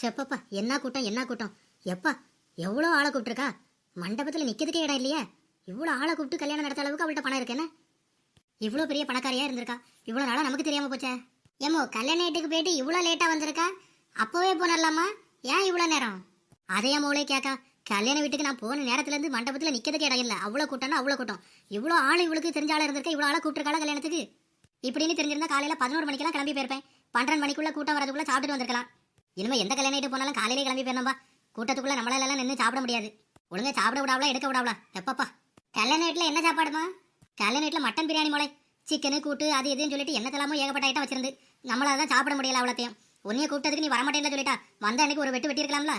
செப்பப்பா என்ன கூட்டம் என்ன கூட்டம்? எப்பா எவ்வளோ ஆளை கூப்பிட்டுருக்கா? மண்டபத்தில் நிற்கிறதுக்கே இடம் இல்லையா. இவ்வளோ ஆளை கூப்பிட்டு கல்யாணம் நடத்த அளவுக்கு அவள்கிட்ட பணம் இருக்கேன்னு இவ்வளோ பெரிய பணக்காரியாக இருந்திருக்கா? இவ்வளோ நாளாக நமக்கு தெரியாமல் போச்சே. ஏமோ கல்யாண வீட்டுக்கு போயிட்டு இவ்வளோ லேட்டாக வந்திருக்கா? அப்போவே போனலாமா ஏன் இவ்வளோ நேரம்? அதையா மூளை கேட்கா கல்யாண வீட்டுக்கு நான் போன நேரத்துலேருந்து மண்டபத்தில் நிற்கிறதுக்கு இடம் இல்லை. அவ்வளோ கூட்டம்னா அவ்வளோ கூட்டம். இவ்வளோ ஆள் இவளுக்கு தெரிஞ்ச ஆளாக இருந்திருக்கா? இவ்வளோ ஆளை கூப்பிட்டுருக்காளா கல்யாணத்துக்கு? இப்படின்னு தெரிஞ்சிருந்தா காலையில் பதினோரு மணிக்கெல்லாம் கிளம்பி போயிருப்பேன். பன்னெண்டு மணிக்குள்ளே கூட்டம் வரதுக்குள்ளே சாப்பிட்டுட்டு வந்திருக்கலாம். இனிமே எந்த கல்யாணம் ஆகிட்டு போனாலும் காலையிலே கிளம்பி போயிருந்தோம்பா கூட்டத்துக்குள்ள நம்மளால எல்லாம் நின்று சாப்பிட முடியாது. ஒழுங்கா சாப்பிட விடாவளா எடுக்க விடாவளா எப்பப்பா? கல்யாண வீட்டில் என்ன சாப்பாடுமா? கல்யாண வீட்டில் மட்டன் பிரியாணி மோளை. சிக்கனு கூட்டு அது இதுன்னு சொல்லிட்டு என்னத்தெல்லாமோ ஏகப்பட்ட ஐட்டம் வச்சிருந்து நம்மளால தான் சாப்பிட முடியல அவ்வளோத்தையும். உன்னைய கூப்பிட்டதுக்கு நீ வரமாட்டேன்னு சொல்லிட்டா. வந்த அன்னைக்கு ஒரு வெட்டு வெட்டியிருக்கலாம்ல?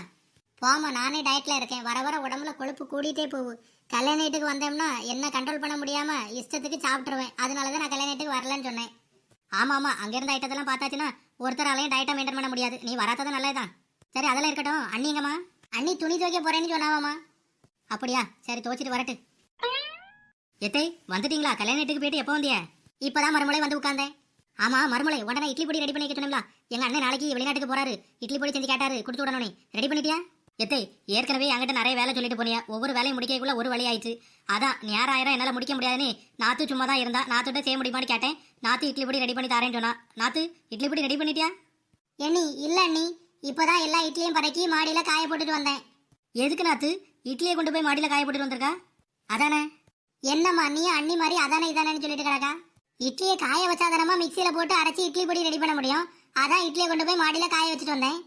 போமா நானே டயட்டில் இருக்கேன். வர வர உடம்புல கொழுப்பு கூடிட்டே போகும் கல்யாண வீட்டுக்கு வந்தோம்னா என்ன கண்ட்ரோல் பண்ண முடியாமல் இஷ்டத்துக்கு சாப்பிட்ருவேன் அதனால தான் நான் கல்யாண வீட்டுக்கு வரலன்னு சொன்னேன். ஆமா ஆமா. அங்கிருந்து ஐட்டத்தெல்லாம் பார்த்தாச்சுன்னா ஒருத்தராலையும் டயட்டா மெயின்டைன் பண்ண முடியாது. நீ வராதது நல்லதுதான் சரி அதெல்லாம் இருக்கட்டும். அண்ணிங்கம்மா அண்ணி துணி துவைக்க போறேன்னு சொன்னாவாமா அப்படியா? சரி துவைச்சிட்டு வரட்டு. எத்தை வந்துட்டீங்களா? கல்யாண வீட்டுக்கு போயிட்டு எப்போ வந்திய? இப்பதான் மறுமலை வந்து உட்கார்ந்தேன். ஆமா மறுமலை உடனே இட்லி பொடி ரெடி பண்ணி வைக்க எங்க அண்ணன் நாளைக்கு வெளிநாட்டுக்கு போறாரு. இட்லி பொடி செஞ்சு கேட்டாரு. கொடுத்து விடணும் ரெடி பண்ணிட்டியா? எத்தை ஏற்கனவே என்கிட்ட நிறைய வேலை சொல்லிட்டு போனியா? ஒவ்வொரு வேலையும் முடிக்கக்குள்ள ஒரு வழி ஆயிடுச்சு. அதான் நேரம் ஆயிரம் என்னால முடிக்க முடியாதுன்னு நாத்து சும்மா தான் இருந்தா. நாத்துட்ட செய்ய முடியுமான்னு கேட்டேன். நாத்து இட்லி பொடி ரெடி பண்ணி தரேன்னு சொன்னா. நாத்து இட்லி பொடி ரெடி பண்ணிட்டியா? எண்ணி இல்ல அண்ணி. இப்பதான் எல்லா இட்லியும் பறக்கி மாடியில காய போட்டுட்டு வந்தேன். எதுக்கு நாத்து? இட்லியை கொண்டு போய் மாடியில காய போட்டுட்டு வந்திருக்கா? அதானே? என்னம்மா நீ அண்ணி மாதிரி அதானே இதானேன்னு சொல்லிட்டு கிடக்கா? இட்லியை காய வச்சாதானமா மிக்சியில போட்டு அரைச்சி இட்லி பொடி ரெடி பண்ண முடியும். அதான் இட்லியை கொண்டு போய் மாடியில காய வச்சுட்டு வந்தேன்.